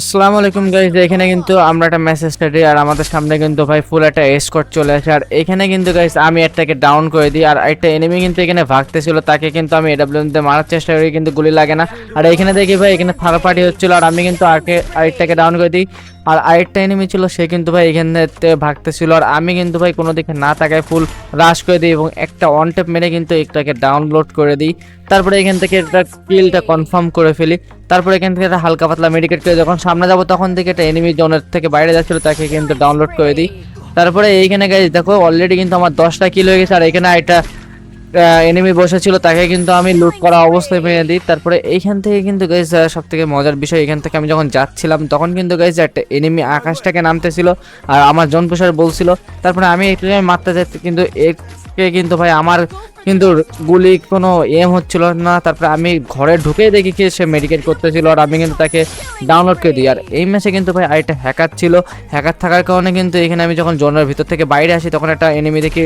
আসসালামু আলাইকুম গাইজ এখানে কিন্তু আমরা একটা মেসেজ স্টাডি আর আমাদের সামনে কিন্তু ভাই ফুল একটা এসকট চলে আসে। আর এখানে কিন্তু গাইজ আমি একটাকে ডাউন করে দিই আর একটা এনিমি কিন্তু এখানে ভাগতেছিল, তাকে কিন্তু আমি এডাব্লিউ দিয়ে মারার চেষ্টা করি, কিন্তু গুলি লাগে না। আর এখানে দেখি ভাই, এখানে থার্ড পার্টি হচ্ছিল আর আমি কিন্তু আগে আরেকটাকে ডাউন করে দিই। আর আরেকটা এনিমি ছিল, সে কিন্তু ভাই এখানে ভাগতেছিল আর আমি কিন্তু ভাই কোনো দিকে না তাকায় ফুল রাশ করে দিই এবং একটা অন টেপ মেরে কিন্তু একটাকে ডাউনলোড করে দিই। তারপরে এখান থেকে একটা কিলটা কনফার্ম করে ফেলি। তারপরে এখান থেকে একটা হালকা পাতলা মেডিকেট করে যখন সামনে যাব, তখন থেকে একটা এনিমি জোনের থেকে বাইরে যাচ্ছিল, তাকে কিন্তু ডাউনলোড করে দিই। তারপরে এইখানে গাইজ দেখো অলরেডি কিন্তু আমার দশটা কিল হয়ে গেছে, আর এখানে একটা এনিমি বসেছিল, তাকে কিন্তু আমি লুট করা অবস্থায় মেরে দিই। তারপরে এইখান থেকে কিন্তু গাইজ সব থেকে মজার বিষয়, এখান থেকে আমি যখন যাচ্ছিলাম, তখন কিন্তু গাইজ একটা এনিমি আকাশটাকে নামতেছিল, আর আমার জন বলছিল। তারপরে আমি একটু মারতে যাচ্ছি, কিন্তু একে কিন্তু ভাই আমার কিন্তু গুলি কোনো এম হচ্ছিল না। তারপরে আমি ঘরে ঢুকেই দেখি কি সে মেডিকেট করতেছিল আর আমি কিন্তু তাকে ডাউনলোড করে দিই। আর এই ম্যাচে কিন্তু ভাই আরেকটা হ্যাকার ছিল। হ্যাকার থাকার কারণে কিন্তু এখানে আমি যখন জনের ভিতর থেকে বাইরে আসি, তখন একটা এনিমি দেখি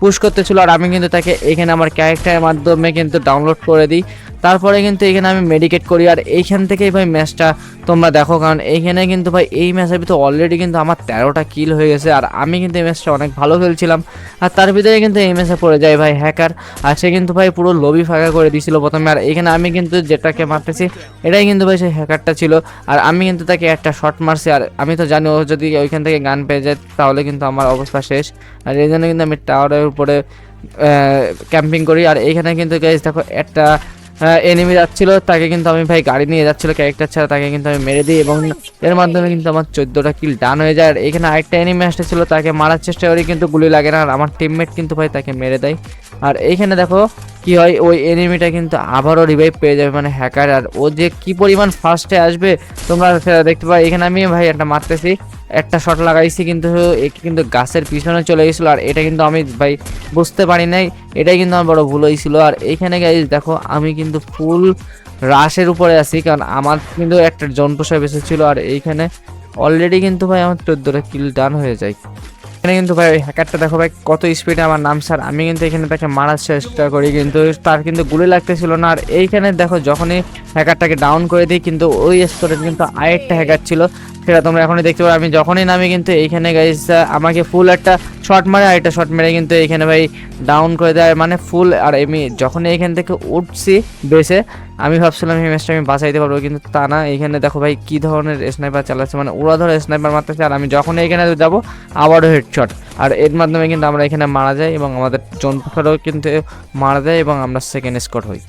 পুশ করতেছিল আর আমি কিন্তু তাকে এখানে আমার ক্যারেক্টারের মাধ্যমে কিন্তু ডাউনলোড করে দিই। তারপরে কিন্তু এখানে আমি মেডিকেট করি আর এইখান থেকেই ভাই ম্যাচটা তোমরা দেখো কারণ এইখানে কিন্তু ভাই এই ম্যাচের ভিতরে অলরেডি কিন্তু আমার তেরোটা কিল হয়ে গেছে আর আমি কিন্তু এই ম্যাচটা অনেক ভালো খেলছিলাম। আর তার ভিতরে কিন্তু এই ম্যাচে পড়ে যায় ভাই হ্যাকার আর সে কিন্তু ভাই পুরো লবি ফাঁকা করে দিয়েছিল প্রথমে আর এখানে আমি কিন্তু যেটাকে মারতেছি এটাই কিন্তু ভাই সেই হ্যাকারটা ছিল আর আমি কিন্তু তাকে একটা শট মারছি আর আমি তো জানি ও যদি ওইখান থেকে গান পেয়ে যায় তাহলে কিন্তু আমার অবস্থা শেষ। আর এই জন্য কিন্তু আমি টাওয়ারের উপরে ক্যাম্পিং করি। আর এইখানে কিন্তু গাইজ দেখো, একটা এনিমি যাচ্ছিল, তাকে কিন্তু আমি ভাই গাড়ি নিয়ে যাচ্ছিল ক্যারেক্টার ছাড়া তাকে কিন্তু আমি মেরে দিই এবং এর মাধ্যমে কিন্তু আমার চোদ্দোটা কিল ডান হয়ে যায়। আর এখানে আরেকটা এনিমি আসতেছিল তাকে মারার চেষ্টা করি, কিন্তু গুলি লাগে না। আর আমার টিমমেট কিন্তু ভাই তাকে মেরে দেয়। আর এইখানে দেখো কি হয়, ওই এনিমিটা কিন্তু আবারও রিভাইভ পেয়ে যাবে মানে হ্যাকার আর ও যে কি পরিমাণ ফার্স্টে আসবে, তোমরা সেটা দেখতে পাও এখানে আমি ভাই একটা মারতেছি, একটা শট লাগাইছি কিন্তু এ কিন্তু গাছের পিছনে চলে গেছিল। আর এটা কিন্তু আমি ভাই বুঝতে পারি নাই, এটাই কিন্তু আমার বড় ভুল হয়েছিল। আর এইখানে গাইজ দেখো, আমি কিন্তু ফুল রাশের উপরে আছি, কারণ আমার কিন্তু একটা জন পোষায় বেঁচে ছিল আর এইখানে অলরেডি কিন্তু ভাই আমার চোদ্দোটা কিল ডান হয়ে যায়। এখানে কিন্তু ভাই হ্যাকারটা দেখো ভাই, কত স্পিডে আমার নাম স্যার আমি কিন্তু এখানে তাকে মারার চেষ্টা করি, কিন্তু তার কিন্তু গুলি লাগতেছিল না। আর এইখানে দেখো, যখনই হ্যাকারটাকে ডাউন করে দিই, কিন্তু ওই স্পটে কিন্তু আরেকটা হ্যাকার ছিল। সেটা তোমরা এখনই দেখতে পারো। আমি যখনই নামি কিন্তু এইখানে গাইস আমাকে ফুল একটা শট মারে, আর একটা শট মেরে কিন্তু এইখানে ভাই ডাউন করে দেয়। মানে ফুল আর আমি যখন এইখান থেকে উঠছি বেসে আমি ভাবছিলাম এই ম্যাচটা আমি বাঁচাইতে পারব, কিন্তু তা না। এইখানে দেখো ভাই কি ধরনের স্নাইপার চালাচ্ছে। মানে ওরা ধরে স্নাইপার মারতেছে, আর আমি যখন এইখানে যাব, আবারও হেডশট আর এর মাধ্যমে কিন্তু আমরা এখানে মারা যাই এবং আমাদের জন্তুখারও কিন্তু মারা যায় এবং আমরা সেকেন্ড স্কট হই।